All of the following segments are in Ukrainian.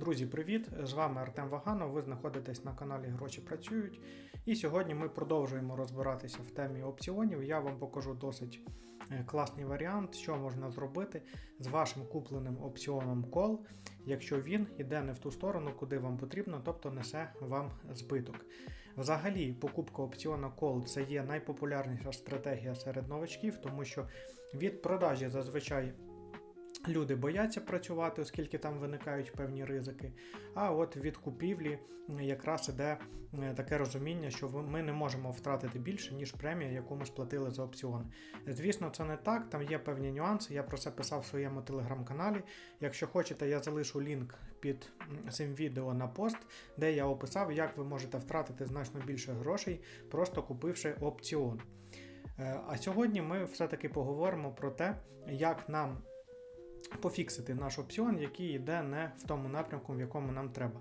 Друзі, привіт! З вами Артем Ваганов. Ви знаходитесь на каналі Гроші працюють. І сьогодні ми продовжуємо розбиратися в темі опціонів. Я вам покажу досить е, класний варіант, що можна зробити з вашим купленим опціоном Call, якщо він йде не в ту сторону, куди вам потрібно, тобто несе вам збиток. Взагалі, покупка опціона Call це є найпопулярніша стратегія серед новачків, тому що від продажі зазвичай. Люди бояться працювати, оскільки там виникають певні ризики. А от від купівлі якраз іде е, таке розуміння, що ми не можемо втратити більше, ніж премія, яку ми сплатили за опціон. Звісно, це не так, там є певні нюанси. Я про це писав в своєму телеграм-каналі. Якщо хочете, я залишу лінк під цим відео на пост, де я описав, як ви можете втратити значно більше грошей, просто купивши опціон. Е, А сьогодні ми все-таки поговоримо про те, як нам пофіксити наш опціон, який йде не в тому напрямку, в якому нам треба.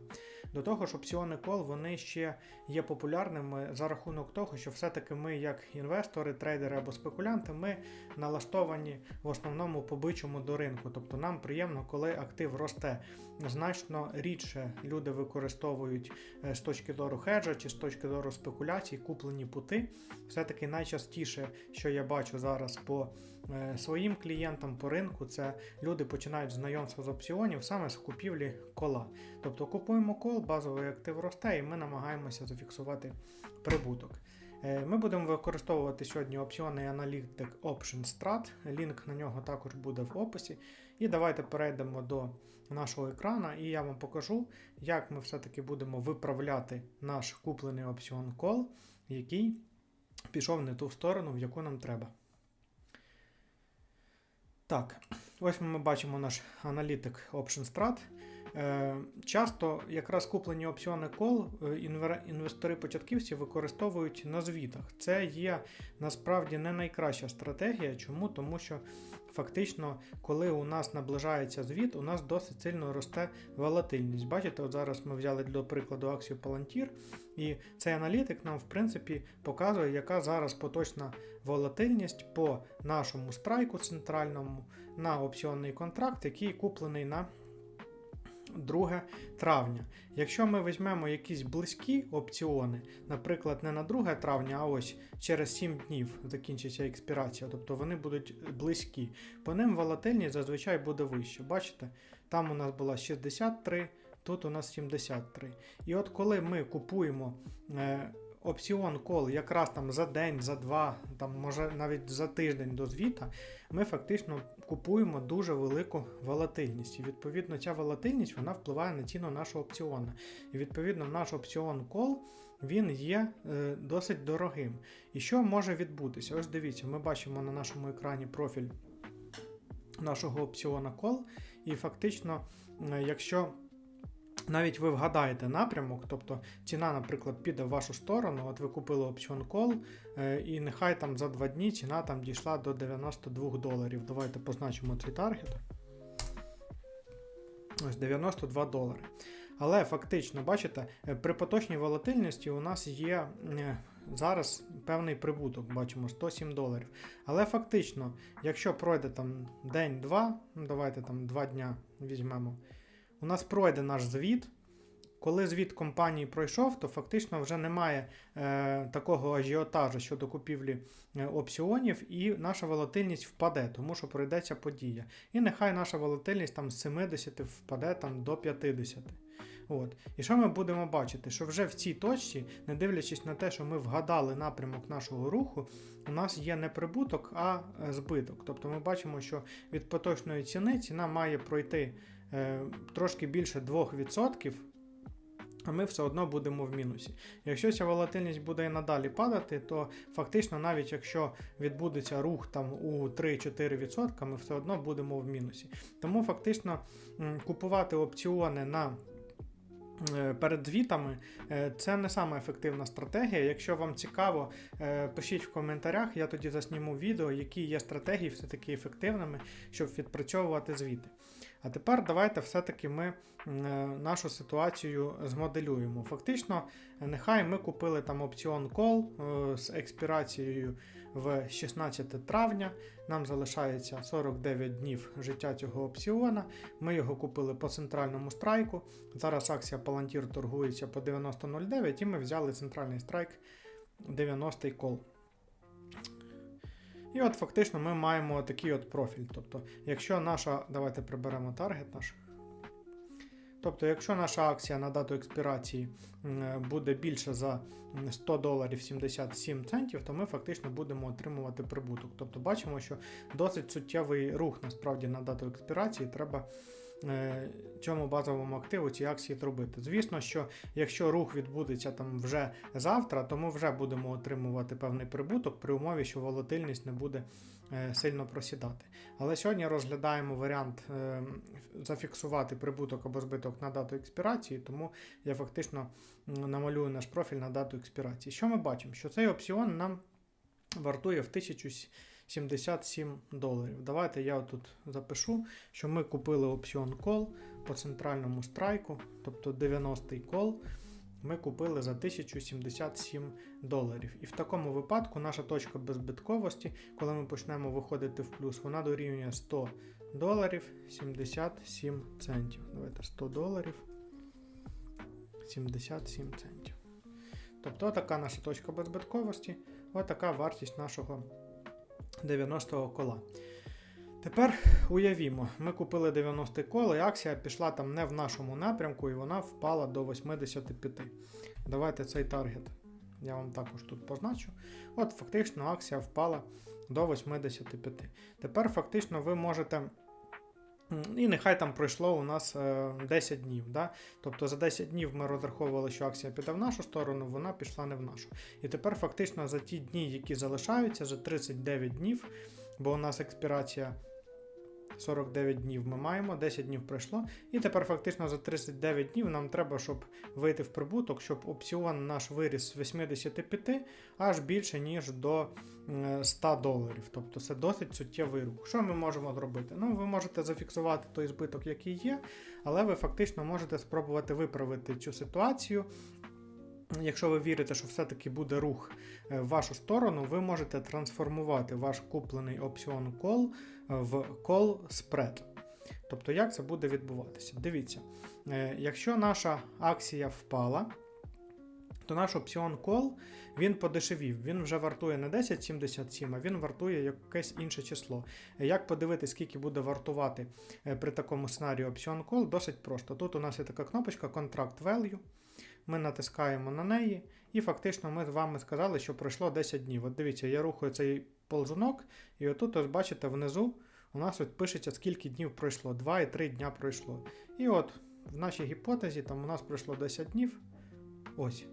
До того ж, опціони кол вони ще є популярними за рахунок того, що все-таки ми, як інвестори, трейдери або спекулянти, ми налаштовані в основному по бичому до ринку. Тобто нам приємно, коли актив росте. Значно рідше люди використовують е, з точки зору хеджа чи з точки зору спекуляцій куплені пути. Все-таки найчастіше, що я бачу зараз по е, своїм клієнтам по ринку, це люди починають знайомство з опціонів саме з купівлі кола. Тобто купуємо кол, базовий актив росте, і ми намагаємося зафіксувати прибуток. Е, Ми будемо використовувати сьогодні опціонний аналітик Option Strat. Лінк на нього також буде в описі. І давайте перейдемо до нашого екрана, і я вам покажу, як ми все-таки будемо виправляти наш куплений опціон кол, який пішов не ту сторону, в яку нам треба. Так, ось ми бачимо наш аналітик Option Strat. Е, Часто якраз куплені опціони кол е, інвестори-початківці використовують на звітах. Це є насправді не найкраща стратегія. Чому? Тому що фактично, коли у нас наближається звіт, у нас досить сильно росте волатильність. Бачите, от зараз ми взяли до прикладу акцію Palantir, і цей аналітик нам, в принципі, показує, яка зараз поточна волатильність по нашому страйку центральному на опціонний контракт, який куплений на 2 травня. Якщо ми візьмемо якісь близькі опціони, наприклад, не на 2 травня, а ось через 7 днів закінчиться експірація, тобто вони будуть близькі, по ним волатильність зазвичай буде вища. Бачите, там у нас була 63, тут у нас 73. І от коли ми купуємо е, опціон кол якраз там за день, за два, там може навіть за тиждень до звіта, ми фактично купуємо дуже велику волатильність. І відповідно ця волатильність вона впливає на ціну нашого опціона. І відповідно наш опціон кол він є е, досить дорогим. І що може відбутися? Ось дивіться, ми бачимо на нашому екрані профіль нашого опціона кол, і фактично, е, якщо навіть ви вгадаєте напрямок, тобто ціна, наприклад, піде в вашу сторону, от ви купили опціон кол, е, і нехай там за два дні ціна там дійшла до 92 доларів. Давайте позначимо цей таргет. Ось 92 долари. Але фактично, бачите, е, при поточній волатильності у нас є е, зараз певний прибуток, бачимо 107 доларів. Але фактично, якщо пройде там день-два, ну давайте там 2 дня візьмемо, у нас пройде наш звіт. Коли звіт компанії пройшов, то фактично вже немає е, такого ажіотажу щодо купівлі е, опціонів, і наша волатильність впаде, тому що пройдеться подія. І нехай наша волатильність там з 70 впаде там, до 50. От. І що ми будемо бачити? Що вже в цій точці, не дивлячись на те, що ми вгадали напрямок нашого руху, у нас є не прибуток, а е, збиток. Тобто ми бачимо, що від поточної ціни ціна має пройти трошки більше 2%. А ми все одно будемо в мінусі. Якщо ця волатильність буде і надалі падати, то фактично, навіть якщо відбудеться рух там у 3-4%, ми все одно будемо в мінусі. Тому фактично купувати опціони на е, Перед звітами е, це не саме ефективна стратегія. Якщо вам цікаво, е, пишіть в коментарях, я тоді засніму відео, які є стратегії все-таки ефективними, щоб відпрацьовувати звіти. А тепер давайте все-таки ми е, нашу ситуацію змоделюємо. Фактично, нехай ми купили там опціон call е, з експірацією в 16 травня. Нам залишається 49 днів життя цього опціона. Ми його купили по центральному страйку. Зараз акція Palantir торгується по 90.09 і ми взяли центральний страйк 90-й кол. І от фактично ми маємо такий от профіль. Тобто, якщо наша. Давайте приберемо таргет наш. Тобто, якщо наша акція на дату експірації буде більше за 100 доларів 77 центів, то ми фактично будемо отримувати прибуток. Тобто бачимо, що досить суттєвий рух насправді на дату експірації треба цьому базовому активу ці акції зробити. Звісно, що якщо рух відбудеться там вже завтра, то ми вже будемо отримувати певний прибуток при умові, що волатильність не буде е, сильно просідати. Але сьогодні розглядаємо варіант е, зафіксувати прибуток або збиток на дату експірації, тому я фактично намалюю наш профіль на дату експірації. Що ми бачимо? Що цей опціон нам вартує в 1077 доларів. Давайте я тут запишу, що ми купили опціон call по центральному страйку, тобто 90-й кол. Ми купили за 1077 доларів. І в такому випадку наша точка беззбитковості, коли ми почнемо виходити в плюс, вона дорівнює 100 доларів 77 центів. Давайте 100 доларів 77 центів. Тобто така наша точка беззбитковості, отака вартість нашого 90-го кола. Тепер уявімо, ми купили 90 кол, і акція пішла там не в нашому напрямку, і вона впала до 85. Давайте цей таргет я вам також тут позначу. От, фактично, акція впала до 85. Тепер фактично ви можете. І нехай там пройшло у нас е, 10 днів. Да? Тобто за 10 днів ми розраховували, що акція піде в нашу сторону, вона пішла не в нашу. І тепер фактично за ті дні, які залишаються, за 39 днів, бо у нас експірація 49 днів ми маємо, 10 днів пройшло. І тепер фактично за 39 днів нам треба, щоб вийти в прибуток, щоб опціон наш виріс з 85 аж більше, ніж до 100 доларів. Тобто це досить суттєвий рух. Що ми можемо зробити? Ну, ви можете зафіксувати той збиток, який є, але ви фактично можете спробувати виправити цю ситуацію. Якщо ви вірите, що все-таки буде рух е, в вашу сторону, ви можете трансформувати ваш куплений опціон е, в call spread. Тобто, як це буде відбуватися? Дивіться, е, якщо наша акція впала, то наш опціон call він подешевів. Він вже вартує не 10,77, а він вартує якесь інше число. Як подивитися, скільки буде вартувати е, при такому сценарії опціон call, досить просто. Тут у нас є така кнопочка Contract Value. Ми натискаємо на неї, і фактично ми з вами сказали, що пройшло 10 днів. От дивіться, я рухаю цей ползунок, і отут, ось бачите, внизу у нас от пишеться, скільки днів пройшло. 2 і 3 дня пройшло. І от в нашій гіпотезі там у нас пройшло 10 днів. Ось.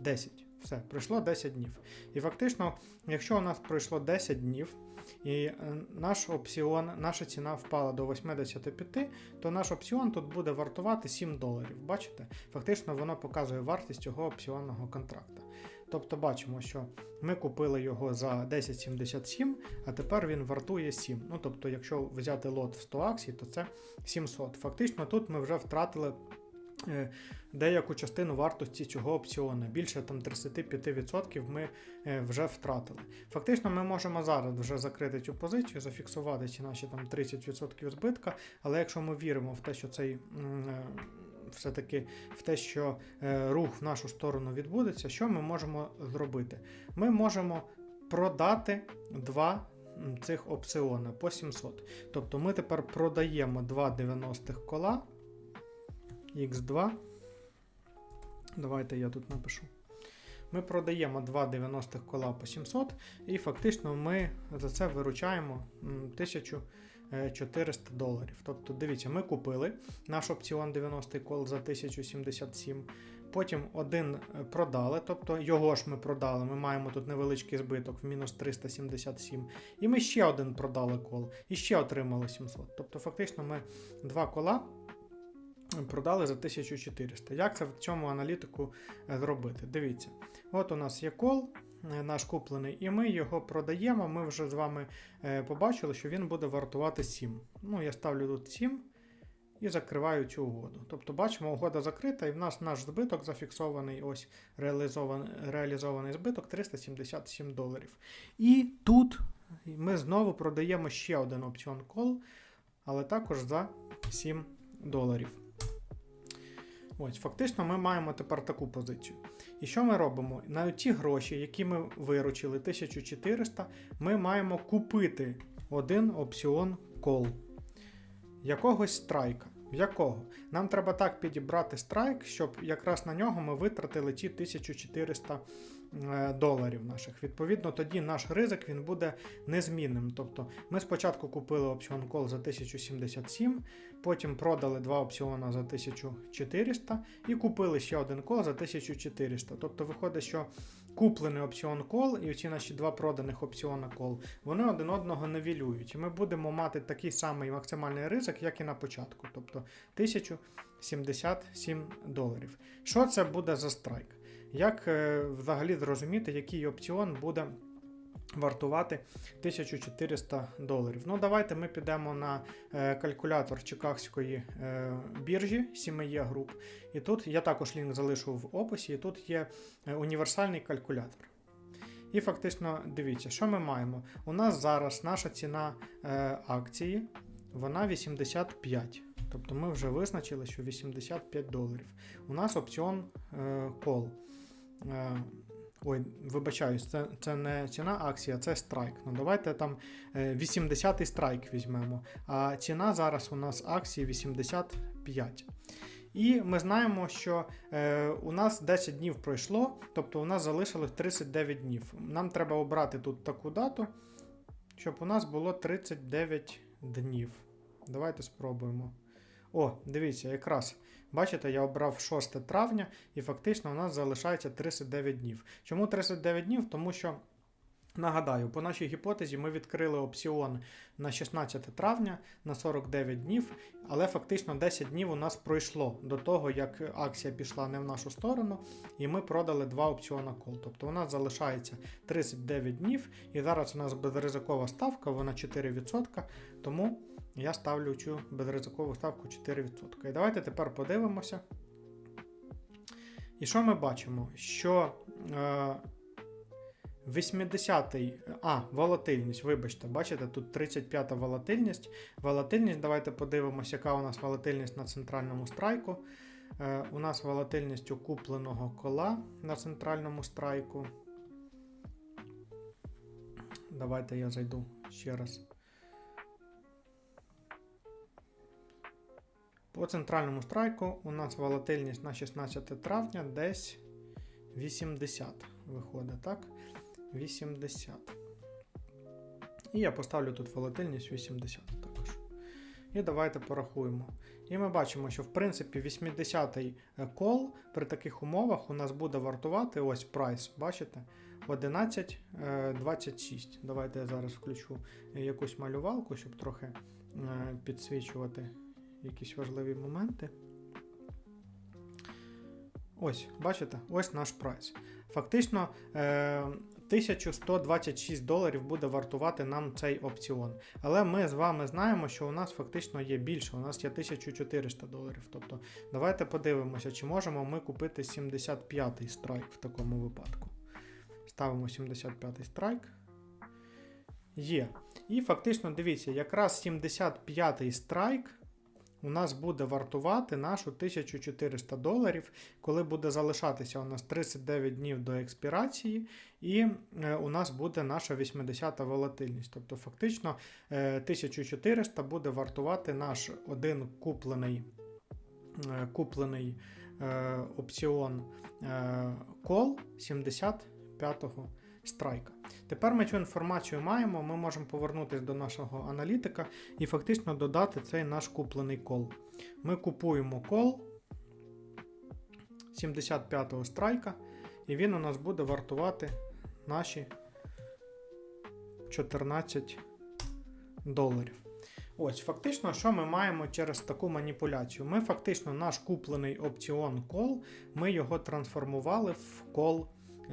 10. Все, пройшло 10 днів. І фактично, якщо у нас пройшло 10 днів, і е, наш опціон, наша ціна впала до 85, то наш опціон тут буде вартувати 7 доларів. Бачите? Фактично воно показує вартість цього опціонного контракта. Тобто бачимо, що ми купили його за 10,77, а тепер він вартує 7. Ну тобто, якщо взяти лот в 100 акцій, то це 700. Фактично тут ми вже втратили. Деяку частину вартості цього опціону, більше там 35% ми е, вже втратили. Фактично, ми можемо зараз вже закрити цю позицію, зафіксувати ці наші там 30% збитка, але якщо ми віримо в те, що цей е, все-таки в те, що е, рух в нашу сторону відбудеться, що ми можемо зробити? Ми можемо продати два цих опціона по 700. Тобто ми тепер продаємо два 90-х кола X2. Давайте я тут напишу. Ми продаємо два 90-х кола по 700, і фактично ми за це виручаємо 1400 доларів. Тобто, дивіться, ми купили наш опціон 90-й кол за 1077. Потім один е, продали, тобто його ж ми продали. Ми маємо тут невеличкий збиток в мінус 377. І ми ще один продали кол, і ще отримали 700. Тобто, фактично, ми два кола продали за 1400. Як це в цьому аналітику е, зробити? Дивіться, от у нас є кол, е, наш куплений, і ми його продаємо. Ми вже з вами е, побачили, що він буде вартувати 7. Ну, я ставлю тут 7 і закриваю цю угоду. Тобто, бачимо, угода закрита, і в нас наш збиток зафіксований, ось реалізований, реалізований збиток 377 доларів. І тут ми знову продаємо ще один опціон кол, але також за 7 доларів. Ось, фактично, ми маємо тепер таку позицію. І що ми робимо? На ті гроші, які ми виручили, 1400, ми маємо купити один опціон кол. Якогось страйка. Якого? Нам треба так підібрати страйк, щоб якраз на нього ми витратили ті 1400 е, доларів наших. Відповідно, тоді наш ризик він буде незмінним. Тобто ми спочатку купили опціон кол за 1077, потім продали два опціона за 1400 і купили ще один кол за 1400. Тобто виходить, що куплений опціон кол і оці наші два проданих опціона кол, вони один одного невілюють. І ми будемо мати такий самий максимальний ризик, як і на початку. Тобто 1077 доларів. Що це буде за страйк? Як е, взагалі зрозуміти, який опціон буде вартувати 1400 доларів? Ну, давайте ми підемо на е, калькулятор Чикагської е, біржі CME Group. І тут я також лінк залишу в описі, і тут є універсальний калькулятор. І фактично, дивіться, що ми маємо. У нас зараз наша ціна акції вона 85. Тобто ми вже визначили, що 85 доларів. У нас опціон кол. Е, ой, вибачаюсь, це, це не ціна акції, а це страйк. Ну давайте там е, 80-й страйк візьмемо. А ціна зараз у нас акції 85. І ми знаємо, що е, у нас 10 днів пройшло, тобто у нас залишилось 39 днів. Нам треба обрати тут таку дату, щоб у нас було 39 днів. Давайте спробуємо. О, дивіться, якраз. Бачите, я обрав 6 травня, і фактично у нас залишається 39 днів. Чому 39 днів? Тому що. Нагадаю, по нашій гіпотезі ми відкрили опціон на 16 травня на 49 днів, але фактично 10 днів у нас пройшло до того, як акція пішла не в нашу сторону, і ми продали два опціона кол. Тобто у нас залишається 39 днів, і зараз у нас безризикова ставка, вона 4%, тому я ставлю цю безризикову ставку 4%. І давайте тепер подивимося. І що ми бачимо? Що. Е, 80-й, а, волатильність, вибачте, бачите, тут 35 та волатильність. Волатильність, давайте подивимося, яка у нас волатильність на центральному страйку. Е, у нас волатильність у купленого кола на центральному страйку. Давайте я зайду ще раз. По центральному страйку у нас волатильність на 16 травня десь 80 виходить, так? 80. І я поставлю тут волатильність 80 також. І давайте порахуємо. І ми бачимо, що в принципі 80-й кол при таких умовах у нас буде вартувати ось прайс, бачите? 11,26. Давайте я зараз включу якусь малювалку, щоб трохи е, підсвічувати якісь важливі моменти. Ось, бачите, ось наш прайс. Фактично, е, 1126 доларів буде вартувати нам цей опціон. Але ми з вами знаємо, що у нас фактично є більше, у нас є 1400 доларів. Тобто, давайте подивимося, чи можемо ми купити 75-й страйк в такому випадку. Ставимо 75-й страйк. Є. І фактично, дивіться, якраз 75-й страйк у нас буде вартувати нашу 1400 доларів, коли буде залишатися у нас 39 днів до експірації, і е, у нас буде наша 80-та волатильність. Тобто, фактично 1400 буде вартувати наш один куплений е, куплений е, опціон кол 75-го страйка. Тепер ми цю інформацію маємо, ми можемо повернутися до нашого аналітика і фактично додати цей наш куплений кол. Ми купуємо кол 75-го страйка, і він у нас буде вартувати наші 14 доларів. Ось, фактично, що ми маємо через таку маніпуляцію? Ми фактично наш куплений опціон кол, ми його трансформували в кол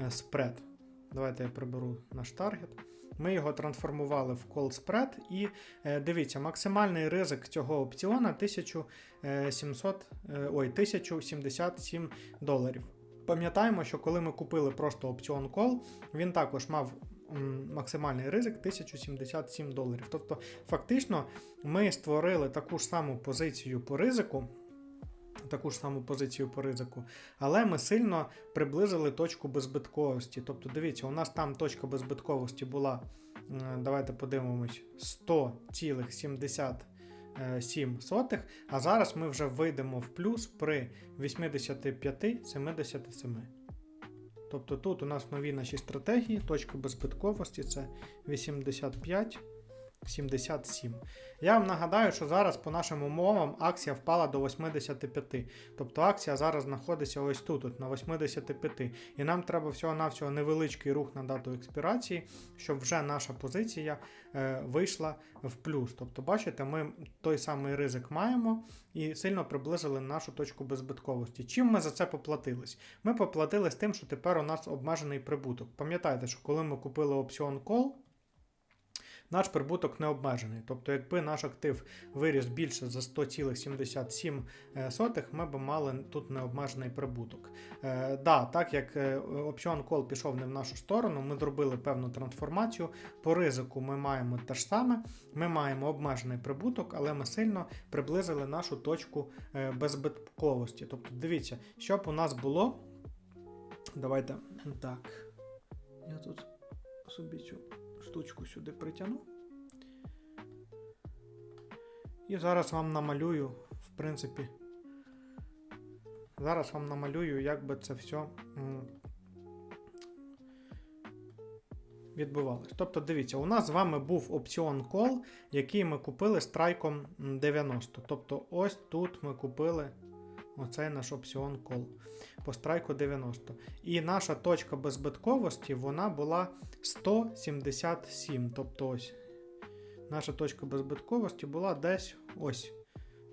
спред. Давайте я приберу наш таргет. Ми його трансформували в call spread і е, дивіться, максимальний ризик цього опціона 1700, е, ой, 1077 доларів. Пам'ятаємо, що коли ми купили просто опціон call, він також мав максимальний ризик 1077 доларів. Тобто, фактично, ми створили таку ж саму позицію по ризику. Таку ж саму позицію по ризику, але ми сильно приблизили точку беззбитковості. Тобто, дивіться, у нас там точка беззбитковості була, давайте подивимось, 100,77, а зараз ми вже вийдемо в плюс при 85,77. Тобто тут у нас нові наші стратегії, точка беззбитковості це 85. 77. Я вам нагадаю, що зараз по нашим умовам акція впала до 85. Тобто акція зараз знаходиться ось тут, от, на 85. І нам треба всього-навсього невеличкий рух на дату експірації, щоб вже наша позиція е, вийшла в плюс. Тобто, бачите, ми той самий ризик маємо і сильно приблизили нашу точку беззбитковості. Чим ми за це поплатились? Ми поплатились тим, що тепер у нас обмежений прибуток. Пам'ятайте, що коли ми купили опціон call, наш прибуток не обмежений. Тобто, якби наш актив виріс більше за 100,77, ми б мали тут необмежений прибуток. Е, да, так як е, опціон кол пішов не в нашу сторону, ми зробили певну трансформацію. По ризику ми маємо те ж саме, ми маємо обмежений прибуток, але ми сильно приблизили нашу точку е, беззбитковості. Тобто, дивіться, щоб у нас було. Давайте так. Я тут собі цю штучку сюди притягну. І зараз вам намалюю, в принципі, зараз вам намалюю, як би це все відбувалось. Тобто, дивіться, у нас з вами був опціон call, який ми купили страйком м, 90. Тобто, ось тут ми купили оцей наш опціон call по страйку 90. І наша точка беззбитковості вона була 177. Тобто ось наша точка беззбитковості була десь ось.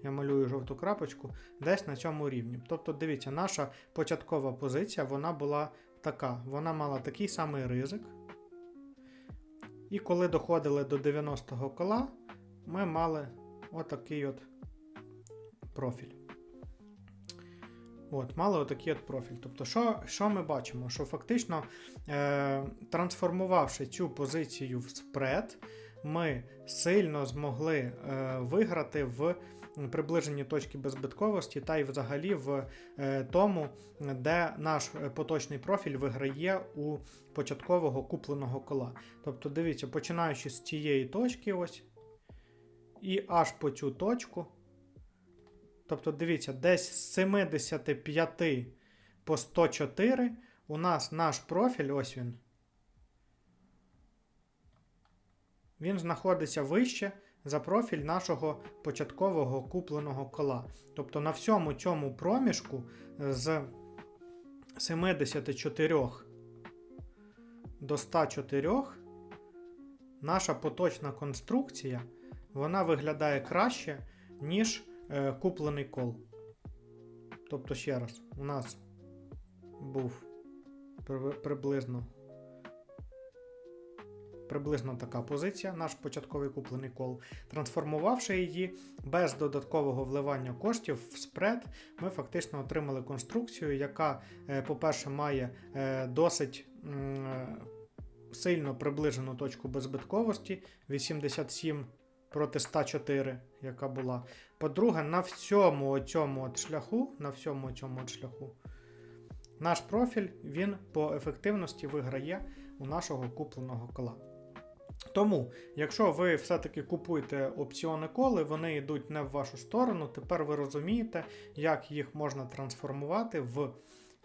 Я малюю жовту крапочку, десь на цьому рівні. Тобто, дивіться, наша початкова позиція вона була така. Вона мала такий самий ризик. І коли доходили до 90-го кола, ми мали отакий от профіль. От, мали отакий от профіль. Тобто, що що ми бачимо? Що фактично, е, трансформувавши цю позицію в спред, ми сильно змогли е, виграти в приближенні точки беззбитковості та й взагалі в е, тому, де наш поточний профіль виграє у початкового купленого кола. Тобто, дивіться, починаючи з цієї точки, ось, і аж по цю точку. Тобто, дивіться, десь з 75 по 104 у нас наш профіль, ось він. Він знаходиться вище за профіль нашого початкового купленого кола. Тобто на всьому цьому проміжку з 74 до 104 наша поточна конструкція вона виглядає краще, ніж е, куплений кол. Тобто, ще раз, у нас був приблизно приблизно така позиція, наш початковий куплений кол. Трансформувавши її без додаткового вливання коштів в спред, ми фактично отримали конструкцію, яка, е, по-перше, має е, досить сильно приближену точку беззбитковості 87 проти 104, яка була. По-друге, на всьому цьому от шляху, на всьому цьому от шляху, наш профіль він по ефективності виграє у нашого купленого кола. Тому, якщо ви все-таки купуєте опціони коли, вони йдуть не в вашу сторону, тепер ви розумієте, як їх можна трансформувати в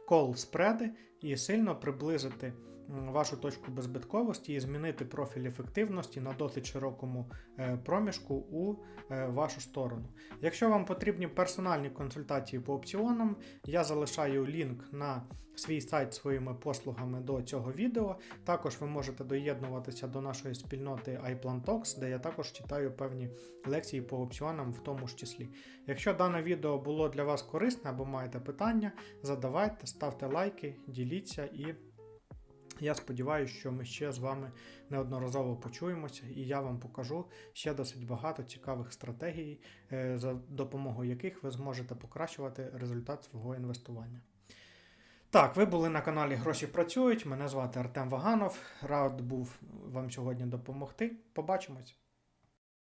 кол спреди і сильно приблизити вашу точку беззбитковості і змінити профіль ефективності на досить широкому е, проміжку у е, вашу сторону. Якщо вам потрібні персональні консультації по опціонам, я залишаю лінк на свій сайт своїми послугами до цього відео. Також ви можете доєднуватися до нашої спільноти iPlan Talks, де я також читаю певні лекції по опціонам в тому ж числі. Якщо дане відео було для вас корисне або маєте питання, задавайте, ставте лайки, діліться і Я сподіваюся, що ми ще з вами неодноразово почуємося, і я вам покажу ще досить багато цікавих стратегій, е, за допомогою яких ви зможете покращувати результат свого інвестування. Так, ви були на каналі Гроші працюють. Мене звати Артем Ваганов. Рад був вам сьогодні допомогти. Побачимось!